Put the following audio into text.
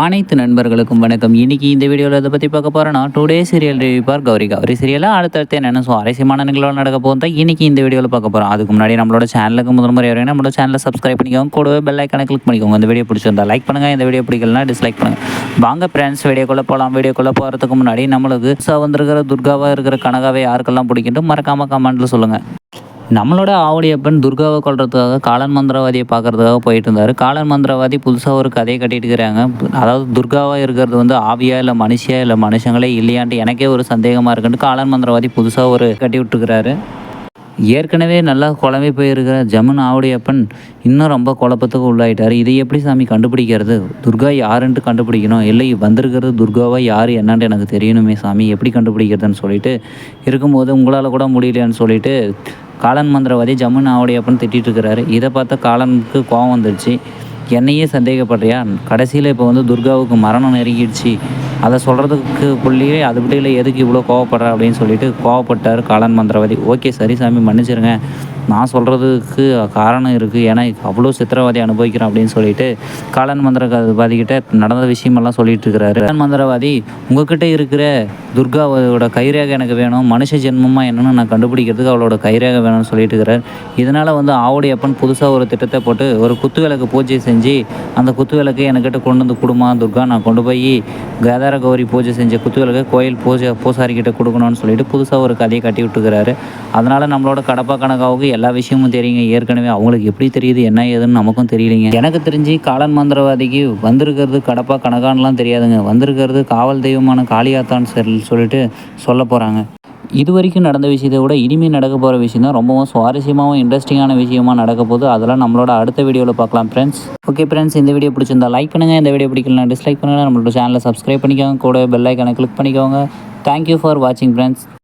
அனைத்து நண்பர்களுக்கும் வணக்கம். இன்னைக்கு இந்த வீடியோவில் இதை பற்றி பார்க்க போகிறோன்னா டுடே சீரியல் ரிவ்யூ பார் கௌரி. கௌரி சீரியலாக அடுத்தடுத்து என்னென்ன சுவாரஸ்யமான நிகழ்வு நடக்க போகிறதா இன்றைக்கி இன்னைக்கு இந்த வீடியோவில் பார்க்க போகிறோம் அதுக்கு முன்னாடி நம்மளோட சேனலுக்கு முதல் முறை வரைக்கும் நம்மளோட சேனலை சப்ஸ்கிரைப் பண்ணிக்கோங்க. கூடவே பெல் ஐக்கானை கிளிக் பண்ணிக்கோங்க. இந்த வீடியோ பிடிச்சிருந்தா லைக் பண்ணுங்கள் இந்த வீடியோ பிடிக்கலனா டிஸ்லைக் பண்ணுங்கள் வாங்க ஃப்ரெண்ட்ஸ் வீடியோக்குள்ளே போகலாம் வீடியோக்குள்ளே போகிறதுக்கு முன்னாடி நம்மளுக்கு ச வந்திருக்கிற துர்காவாக இருக்கிற கனகாவை யாருக்கெல்லாம் பிடிக்கிட்டு மறக்காமல் கமெண்ட்டில் சொல்லுங்கள் நம்மளோட ஆவடியப்பன் துர்காவை கொள்றதுக்காக காலன் மந்திரவாதியை பார்க்கறதுக்காக போயிட்டு இருந்தார் காலன் மந்திரவாதி புதுசாக ஒரு கதையை கட்டிட்டு இருக்கிறாங்க அதாவது துர்காவாக இருக்கிறது வந்து ஆவியா இல்லை மனுஷியா இல்லை மனுஷங்களே இல்லையான்ட்டு எனக்கே ஒரு சந்தேகமாக இருக்குன்ட்டு காலன் மந்திரவாதி புதுசாக ஒரு கட்டி விட்டுருக்கிறாரு ஏற்கனவே நல்லா குழம்பி போயிருக்கிற ஜமுன் ஆவுடையப்பன் இன்னும் ரொம்ப குழப்பத்துக்கு உள்ளாயிட்டார். இதை எப்படி சாமி கண்டுபிடிக்கிறது? துர்கா யாருன்ட்டு கண்டுபிடிக்கணும். இல்லை வந்திருக்கிறது துர்காவா யார் என்னன்ட்டு எனக்கு தெரியணுமே சாமி. எப்படி கண்டுபிடிக்கிறதுன்னு சொல்லிட்டு இருக்கும்போது உங்களால் கூட முடியலையான்னு சொல்லிட்டு காலன் மந்திரவாதி ஜமுன் ஆவுடையப்பன் திட்டிகிட்டு இருக்கிறாரு இதை பார்த்தா காலனுக்கு கோவம் வந்துடுச்சு என்னையே சந்தேகப்படுறியா? கடைசியில் இப்போ வந்து துர்காவுக்கு மரணம் நெருங்கிடுச்சு. அதை சொல்கிறதுக்கு புள்ளியே அது எதுக்கு இவ்வளோ கோவப்படுற அப்படின்னு சொல்லிட்டு கோவப்பட்டார் காலன் மந்திரவாதி. ஓகே சரி சாமி மன்னிச்சிருங்க. நான் சொல்கிறதுக்கு காரணம் இருக்குது ஏன்னா அவ்வளோ சித்திரவாதி அனுபவிக்கிறேன் அப்படின்னு சொல்லிட்டு காலன் மந்திரவாதிகிட்ட நடந்த விஷயமெல்லாம் சொல்லிட்டு இருக்கிறாரு காலன் மந்திரவாதி உங்ககிட்ட இருக்கிற துர்காவோட கைரேகை எனக்கு வேணும். மனுஷ ஜென்மமாக என்னென்னு நான் கண்டுபிடிக்கிறதுக்கு அவளோட கைரேகை வேணும்னு சொல்லிட்டு இருக்கிறார் இதனால் வந்து ஆவுடி அப்பன் புதுசாக ஒரு திட்டத்தை போட்டு ஒரு குத்து விளக்கு பூஜை செஞ்சு அந்த குத்து விளக்கு என்கிட்ட கொண்டு வந்து கொடுமா துர்கா. நான் கொண்டு போய் கேதார கௌரி பூஜை செஞ்ச குத்துவிளக்கு கோயில் பூஜை பூசாரிக்கிட்ட கொடுக்கணும்னு சொல்லிட்டு புதுசாக ஒரு கதையை கட்டி விட்டுக்கிறாரு அதனால் நம்மளோட கடப்பா கணக்காவுக்கு எல்லா விஷயமும் தெரியுங்க. ஏற்கனவே அவங்களுக்கு எப்படி தெரியுது என்ன ஏதுன்னு நமக்கும் தெரியலைங்க. எனக்கு தெரிஞ்சு காலன் மந்திரவாதிக்கு வந்திருக்கிறது கடப்பா கணக்கான்லாம் தெரியாதுங்க. வந்திருக்கிறது காவல் தெய்வமான காளியாத்தான் சொல்லி சொல்லிட்டு சொல்ல போகிறாங்க இது வரைக்கும் நடந்த விஷயத்தை விட இனிமேல் நடக்க போகிற விஷயம் தான் ரொம்பவும் சுவாரஸ்யமாகவும் இன்ட்ரெஸ்டிங்கான விஷயமா நடக்க போகுது. அதெல்லாம் நம்மளோட அடுத்த வீடியோவில் பார்க்கலாம் ஃப்ரெண்ட்ஸ் ஓகே ஃப்ரெண்ட்ஸ் இந்த வீடியோ பிடிச்சிருந்தா லைக் பண்ணுங்கள் இந்த வீடியோ பிடிக்கலனா டிஸ்லைக் பண்ணுங்கள் நம்மளோட சேனலை சப்ஸ்கிரைப் பண்ணிக்கோங்க. கூட பெல் ஐக்கனை கிளிக் பண்ணிக்கோங்க. தேங்க்யூ ஃபார் வாட்சிங் ஃப்ரெண்ட்ஸ்